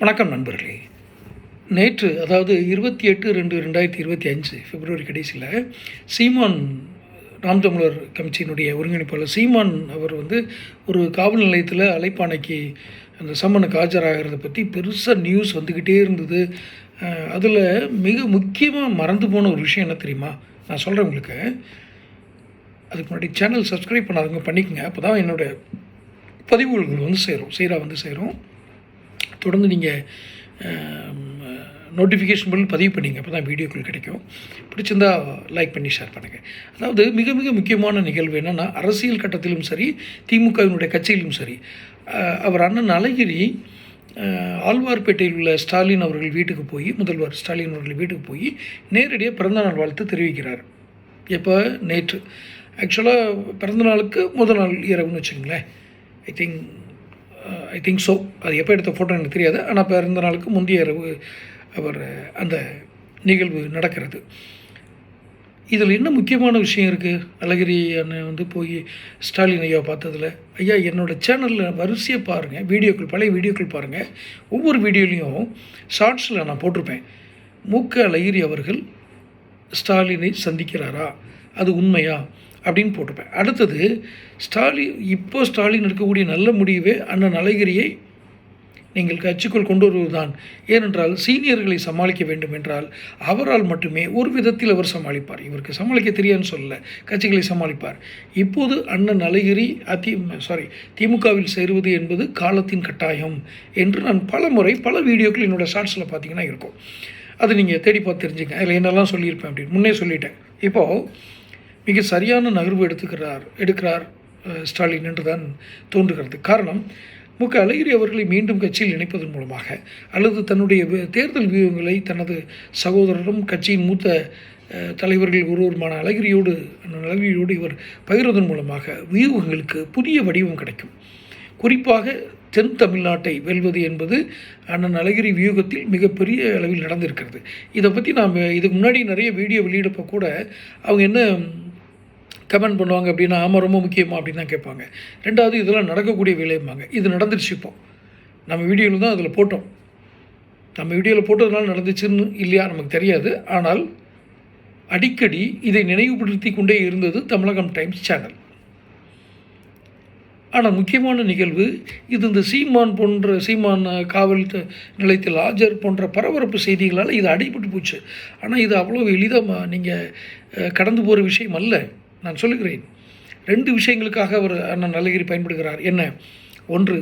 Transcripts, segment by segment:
வணக்கம் நண்பர்களே. நேற்று அதாவது இருபத்தி எட்டு ரெண்டு ரெண்டாயிரத்தி இருபத்தி அஞ்சு பிப்ரவரி கடைசியில் சீமான் நாம் தமிழர் ஒருங்கிணைப்பாளர் சீமான் அவர் வந்து ஒரு காவல் நிலையத்தில் அலைப்பானைக்கு அந்த சம்மனுக்கு ஆஜராகிறத பற்றி பெருசாக நியூஸ் வந்துக்கிட்டே இருந்தது. அதில் மிக முக்கியமாக மறந்து போன ஒரு விஷயம் என்ன தெரியுமா? நான் சொல்கிறேன் உங்களுக்கு. அதுக்கு முன்னாடி சேனல் சப்ஸ்கிரைப் பண்ணாதவங்க பண்ணிக்கங்க. அப்போ தான் என்னோடய பதிவுகள் வந்து சேரும். சீராக வந்து சேரும். தொடர்ந்து நீங்கள் நோட்டிஃபிகேஷன் பண்ணி பதிவு பண்ணிங்க. அப்போ தான் வீடியோக்கள் கிடைக்கும். பிடிச்சிருந்தா லைக் பண்ணி ஷேர் பண்ணுங்கள் அதாவது மிக மிக முக்கியமான நிகழ்வு என்னென்னா அரசியல் கட்டத்திலும் சரி திமுகவினுடைய கட்சியிலும் சரி அவர் அண்ணன் அழகிரி ஆழ்வார்பேட்டையில் உள்ள ஸ்டாலின் அவர்கள் வீட்டுக்கு போய் முதல்வர் ஸ்டாலின் அவர்கள் வீட்டுக்கு போய் நேரடியாக பிறந்தநாள் வாழ்த்து தெரிவிக்கிறார். எப்போ? நேற்று. ஆக்சுவலாக பிறந்தநாளுக்கு முதல் நாள் இரவுன்னு வச்சுக்கங்களேன். I think I think so அது எப்போ எடுத்த ஃபோட்டோ எனக்கு தெரியாது. ஆனால் பிறந்த நாளுக்கு முந்தைய இரவு அவர் அந்த நிகழ்வு நடக்கிறது. இதில் என்ன முக்கியமான விஷயம் இருக்குது அழகிரி அண்ணன் வந்து போய் ஸ்டாலின் ஐயா பார்த்ததில் ஐயா என்னோடய சேனலில் வரிசையை பாருங்கள் வீடியோக்கள் பழைய வீடியோக்கள் பாருங்கள் ஒவ்வொரு வீடியோலையும் ஷார்ட்ஸில் நான் போட்டிருப்பேன். மூக்க அழகிரி அவர்கள் ஸ்டாலினை சந்திக்கிறாரா? அது உண்மையா? அப்படின்னு போட்டிருப்பேன். அடுத்தது ஸ்டாலின் இப்போ ஸ்டாலின் இருக்கக்கூடிய நல்ல முடிவே அண்ணன் அழகிரியை நீங்கள் கட்சிக்குள் கொண்டு வருவதுதான். ஏனென்றால் சீனியர்களை சமாளிக்க வேண்டும் என்றால் அவரால் மட்டுமே ஒரு விதத்தில் அவர் சமாளிப்பார். இவருக்கு சமாளிக்க தெரியாதுன்னு சொல்லல கட்சிகளை சமாளிப்பார். இப்போது அண்ணன் அழகிரி அதி சாரி திமுகவில் சேருவது என்பது காலத்தின் கட்டாயம் என்று நான் பல முறை பல வீடியோக்கள் என்னோடய ஷார்ட்ஸில் பார்த்தீங்கன்னா இருக்கும். அது நீங்கள் தேடி பார்த்து தெரிஞ்சுங்க அதில் என்னெல்லாம் சொல்லியிருப்பேன் அப்படின்னு முன்னே சொல்லிட்டேன். இப்போது மிக சரியான நகர்வு எடுத்துக்கிறார் எடுக்கிறார் ஸ்டாலின் என்று தான் தோன்றுகிறது. காரணம் மு க அழகிரி அவர்களை மீண்டும் கட்சியில் இணைப்பதன் மூலமாக அல்லது தன்னுடைய தேர்தல் வியூகங்களை தனது சகோதரரும் கட்சியின் மூத்த தலைவர்கள் ஒருவருமான அழகிரியோடு அழகிரியோடு இவர் பகிர்வதன் மூலமாக வியூகங்களுக்கு புதிய வடிவம் கிடைக்கும். குறிப்பாக தென் தமிழ்நாட்டை வெல்வது என்பது அண்ணன் அழகிரி வியூகத்தில் மிகப்பெரிய அளவில் நடந்திருக்கிறது. இதை பற்றி நாம் இதுக்கு முன்னாடி நிறைய வீடியோ வெளியிடப்போ கூட அவங்க என்ன கமெண்ட் பண்ணுவாங்க அப்படின்னா ஆமாம் ரொம்ப முக்கியமாக அப்படின்னு தான் கேட்பாங்க. ரெண்டாவது இதெல்லாம் நடக்கக்கூடிய வேலைம்பாங்க. இது நடந்துருச்சு இப்போ. நம்ம வீடியோவில் தான் அதில் போட்டோம். நம்ம வீடியோவில் போட்டதுனால நடந்துச்சுன்னு இல்லையா நமக்கு தெரியாது. ஆனால் அடிக்கடி இதை நினைவுபடுத்தி கொண்டே இருந்தது தமிழகம் டைம்ஸ் சேனல். ஆனால் முக்கியமான நிகழ்வு இது இந்த சீமான் போன்ற சீமான் காவல் நிலையத்தில் ஆஜர் போன்ற பரபரப்பு செய்திகளால் இது அடிபட்டு போச்சு. ஆனால் இது அவ்வளோ எளிதாக நீங்கள் கடந்து போகிற விஷயம் அல்ல. நான் சொல்லுகிறேன். ரெண்டு விஷயங்களுக்காக அவர் அண்ணன் அழகிரி பயன்படுகிறார். என்ன? ஒன்று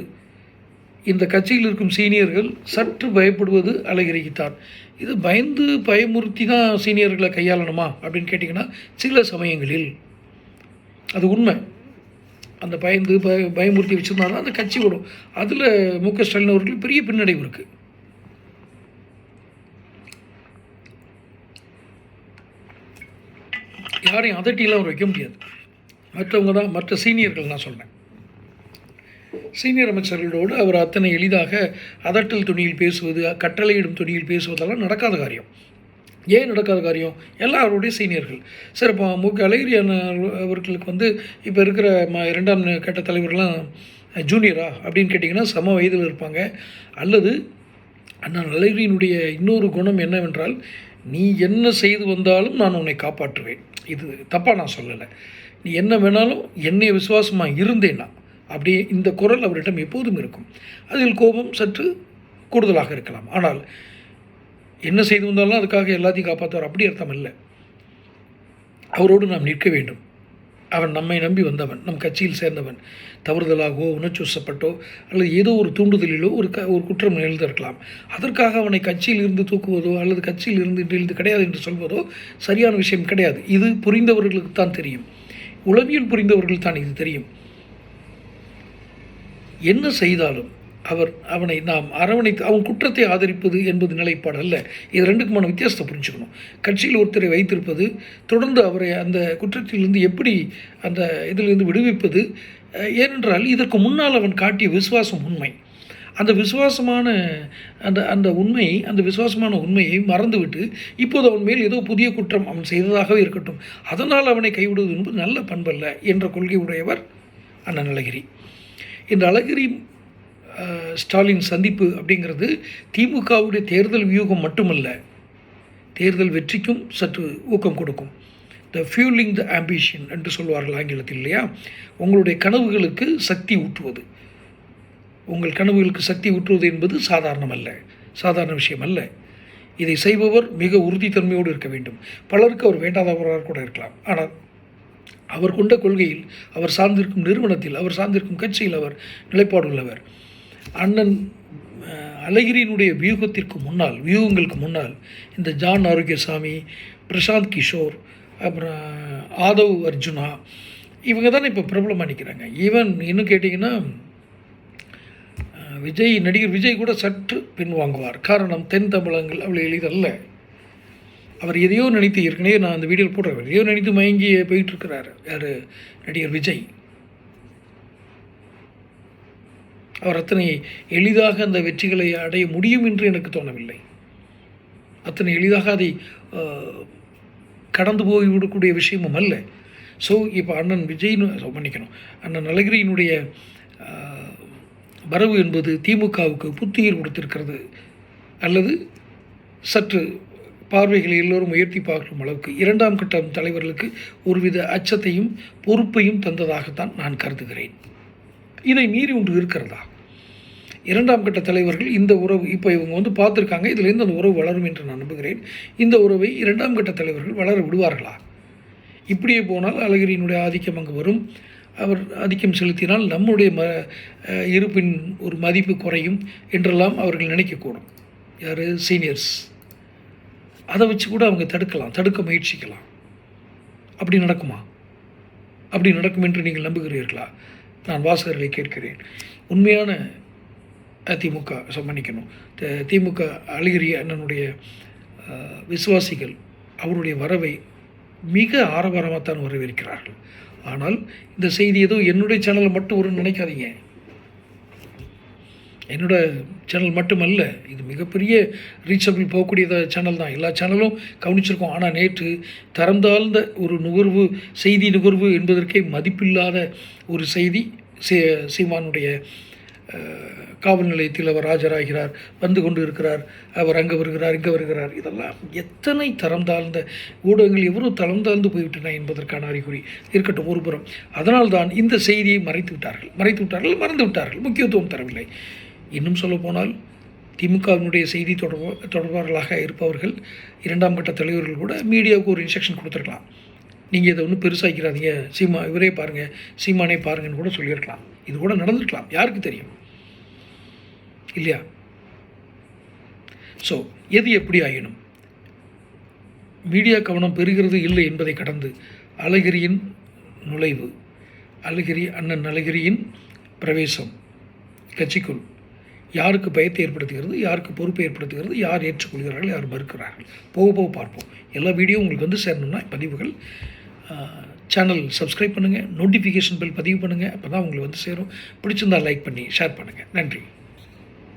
இந்த கட்சியில் இருக்கும் சீனியர்கள் சற்று பயப்படுவது அழகிரிக்குத்தான். இது பயந்து பயமுறுத்தி தான் சீனியர்களை கையாளணுமா? அப்படின்னு கேட்டிங்கன்னா சில சமயங்களில். அது உண்மை. அந்த பயந்து பய பயமுறுத்தி வச்சுருந்தா தான் அந்த கட்சி விடும் அதில் மு க ஸ்டாலின் அவர்களுக்கு பெரிய பின்னடைவு இருக்குது யாரையும் அதட்டிலாம் அவர் வைக்க முடியாது. மற்றவங்க தான் மற்ற சீனியர்கள் நான் சொன்னேன் சீனியர் அமைச்சர்களோடு அவர் அத்தனை எளிதாக அதட்டல் துணியில் பேசுவது கட்டளையிடும் துணியில் பேசுவதெல்லாம் நடக்காத காரியம். ஏன் நடக்காத காரியம்? எல்லாம் அவருடைய சீனியர்கள். சரி இப்போ மு. க. அழகிரி அவர்களுக்கு வந்து இப்போ இருக்கிற ம இரண்டாம் கட்ட தலைவர்லாம் ஜூனியரா? அப்படின்னு கேட்டிங்கன்னா சம வயதில் இருப்பாங்க. அல்லது அண்ணன் அழகிரியினுடைய இன்னொரு குணம் என்னவென்றால் நீ என்ன செய்து வந்தாலும் நான் உன்னை காப்பாற்றுவேன். இது தப்பாக நான் சொல்லலை. நீ என்ன வேணாலும் என்னை விசுவாசமாக இருந்தேன்னா அப்படியே இந்த குரல் அவரிடம் எப்போதும் இருக்கும். அதில் கோபம் சற்று கூடுதலாக இருக்கலாம். ஆனால் என்ன செய்து வந்தாலும் அதுக்காக எல்லாத்தையும் காப்பாற்றுவார் அப்படி அர்த்தம் இல்லை அவரோடு நாம் நிற்க வேண்டும். அவன் நம்மை நம்பி வந்தவன் நம் கட்சியில் சேர்ந்தவன். தவறுதலாகவோ உணர்ச்சிவசப்பட்டோ அல்லது ஏதோ ஒரு தூண்டுதலிலோ ஒரு க ஒரு குற்றம் நிகழ்ந்திருக்கலாம். அதற்காக அவனை கட்சியில் இருந்து தூக்குவதோ அல்லது கட்சியில் இருந்து நிகழ்ந்து கிடையாது என்று சொல்வதோ சரியான விஷயம் கிடையாது. இது புரிந்தவர்களுக்கு தான் தெரியும். உளவியல் புரிந்தவர்கள் தான் இது தெரியும். என்ன செய்தாலும் அவர் அவனை நாம் அரவணைத்து அவன் குற்றத்தை ஆதரிப்பது என்பது நிலைப்பாடு அல்ல. இது ரெண்டுக்குமான வித்தியாசத்தை புரிஞ்சுக்கணும். கட்சியில் ஒருத்தரை வைத்திருப்பது தொடர்ந்து அவரை அந்த குற்றத்திலிருந்து எப்படி அந்த இதிலிருந்து விடுவிப்பது ஏனென்றால் இதற்கு முன்னால் அவன் காட்டிய விசுவாசம் உண்மை. அந்த விசுவாசமான அந்த அந்த உண்மை அந்த விசுவாசமான உண்மையை மறந்துவிட்டு இப்போது அவன் மேல் ஏதோ புதிய குற்றம் அவன் செய்ததாகவே இருக்கட்டும். அதனால் அவனை கைவிடுவது என்பது நல்ல பண்பல்ல என்ற கொள்கை உடையவர் அண்ணன் அழகிரி. இந்த அழகிரி ஸ்டாலின் சந்திப்பு அப்படிங்கிறது திமுகவுடைய தேர்தல் வியூகம் மட்டுமல்ல தேர்தல் வெற்றிக்கும் சற்று ஊக்கம் கொடுக்கும். த ஃபியூலிங் த ஆம்பிஷன் என்று சொல்வார்கள் ஆங்கிலத்தில் இல்லையா? உங்களுடைய கனவுகளுக்கு சக்தி ஊட்டுவது. உங்கள் கனவுகளுக்கு சக்தி ஊற்றுவது என்பது சாதாரணமல்ல சாதாரண விஷயம் அல்ல இதை செய்பவர் மிக உறுதித்தன்மையோடு இருக்க வேண்டும். பலருக்கு அவர் வேண்டாதவராக கூட இருக்கலாம். ஆனால் அவர் கொண்ட கொள்கையில் அவர் சார்ந்திருக்கும் நிறுவனத்தில் அவர் சார்ந்திருக்கும் கட்சியில் அவர் நிலைப்பாடு உள்ளவர் அண்ணன் அழகிரியினுடைய வியூகத்திற்கு முன்னால் வியூகங்களுக்கு முன்னால் இந்த ஜான் ஆரோக்கியசாமி பிரசாந்த் கிஷோர் அப்புறம் ஆதவ் அர்ஜுனா இவங்க தானே இப்போ பிரபலமாக நிற்கிறாங்க ஈவன் இன்னும் கேட்டிங்கன்னா விஜய் நடிகர் விஜய் கூட சற்று பின்வாங்குவார் காரணம் தென் தமிழங்கள் அவ்வளோ எளிதல்ல. அவர் எதையோ நினைத்து ஏற்கனவே நான் அந்த வீடியோவில் போடுறேன் எதையோ நினைத்து மயங்கி போயிட்டுருக்கிறார் யார்? நடிகர் விஜய். அவர் அத்தனை எளிதாக அந்த வெற்றிகளை அடைய முடியும் என்று எனக்கு தோணவில்லை. அத்தனை எளிதாக அதை கடந்து போய் விடக்கூடிய விஷயமும் அல்ல. ஸோ இப்போ அண்ணன் விஜய்னு மன்னிக்கணும். அண்ணன் அழகிரியினுடைய வரவு என்பது திமுகவுக்கு புத்துயிர் கொடுத்திருக்கிறது அல்லது சற்று பார்வைகளை எல்லோரும் உயர்த்தி பார்க்கும் அளவுக்கு இரண்டாம் கட்டம் தலைவர்களுக்கு ஒருவித அச்சத்தையும் பொறுப்பையும் தந்ததாகத்தான் நான் கருதுகிறேன். இதை மீறி ஒன்று இருக்கிறதா? இரண்டாம் கட்ட தலைவர்கள் இந்த உறவு இப்போ இவங்க வந்து பார்த்துருக்காங்க இதிலேருந்து அந்த உறவு வளரும் என்று நான் நம்புகிறேன். இந்த உறவை இரண்டாம் கட்ட தலைவர்கள் வளர விடுவார்களா? இப்படியே போனால் அழகிரியினுடைய ஆதிக்கம் அங்கு வரும். அவர் ஆதிக்கம் செலுத்தினால் நம்முடைய ம இருப்பின் ஒரு மதிப்பு குறையும் என்றெல்லாம் அவர்கள் நினைக்கக்கூடும். யார்? சீனியர்ஸ். அதை வச்சு கூட அவங்க தடுக்கலாம் தடுக்க முயற்சிக்கலாம். அப்படி நடக்குமா? அப்படி நடக்கும் என்று நீங்கள் நம்புகிறீர்களா? நான் வாசகர்களை கேட்கிறேன். உண்மையான திமுக ச- த- திமுக அழகிரி அண்ணனுடைய விசுவாசிகள் அவருடைய வரவை மிக ஆரவாரமாகத்தான் வரவேற்கிறார்கள். ஆனால் இந்த செய்தி ஏதோ என்னுடைய சேனலில் மட்டும் ஒரு நினைக்காதீங்க. என்னோட சேனல் மட்டுமல்ல இது மிகப்பெரிய ரீச்சபிள் போகக்கூடிய சேனல் தான். எல்லா சேனலும் கவனிச்சிருக்கோம். ஆனால் நேற்று தரம் தாழ்ந்த ஒரு நுகர்வு செய்தி நுகர்வு என்பதற்கே மதிப்பில்லாத ஒரு செய்தி சீமானுடைய காவல் நிலையத்தில் அவர் ஆஜராகிறார் வந்து கொண்டு இருக்கிறார் அவர் அங்கே வருகிறார் இங்கே வருகிறார். இதெல்லாம் எத்தனை தரம் தாழ்ந்த ஊடகங்கள் எவ்வளோ தரம் தாழ்ந்து போய்விட்டன என்பதற்கான அறிகுறி இருக்கட்டும் ஒரு புறம். அதனால்தான் இந்த செய்தியை மறைத்து விட்டார்கள். மறைத்து விட்டார்கள் மறந்து விட்டார்கள். முக்கியத்துவம் தரவில்லை. இன்னும் சொல்லப்போனால் திமுகவினுடைய செய்தி தொடர்பு தொடர்பாளர்களாக இருப்பவர்கள் இரண்டாம் கட்ட தலைவர்கள் கூட மீடியாவுக்கு ஒரு இன்ஸ்ட்ரக்ஷன் கொடுத்துருக்கலாம். நீங்கள் இதை ஒன்றும் பெருசாக்கிறாதீங்க சீமா இவரே பாருங்கள் சீமானே பாருங்கன்னு கூட சொல்லியிருக்கலாம். இது கூட நடந்திருக்கலாம். யாருக்கு தெரியும்? இல்லையா? ஸோ எது எப்படி ஆயினும்? மீடியா கவனம் பெறுகிறது இல்லை என்பதை கடந்து அழகிரியின் நுழைவு அழகிரி அண்ணன் அழகிரியின் பிரவேசம் கட்சிக்குள். யாருக்கு பயத்தை ஏற்படுத்துகிறது யாருக்கு பொறுப்பை ஏற்படுத்துகிறது யார் ஏற்றுக்கொள்கிறார்கள் யார் மறுக்கிறார்கள்? போக போக பார்ப்போம். எல்லா வீடியோ உங்களுக்கு வந்து சேரணும்னா பதிவுகள் சேனல் சப்ஸ்கிரைப் பண்ணுங்கள் நோட்டிஃபிகேஷன் பில் பதிவு பண்ணுங்கள் அப்போ தான் உங்களுக்கு வந்து சேரும். பிடிச்சிருந்தா லைக் பண்ணி ஷேர் பண்ணுங்கள் நன்றி.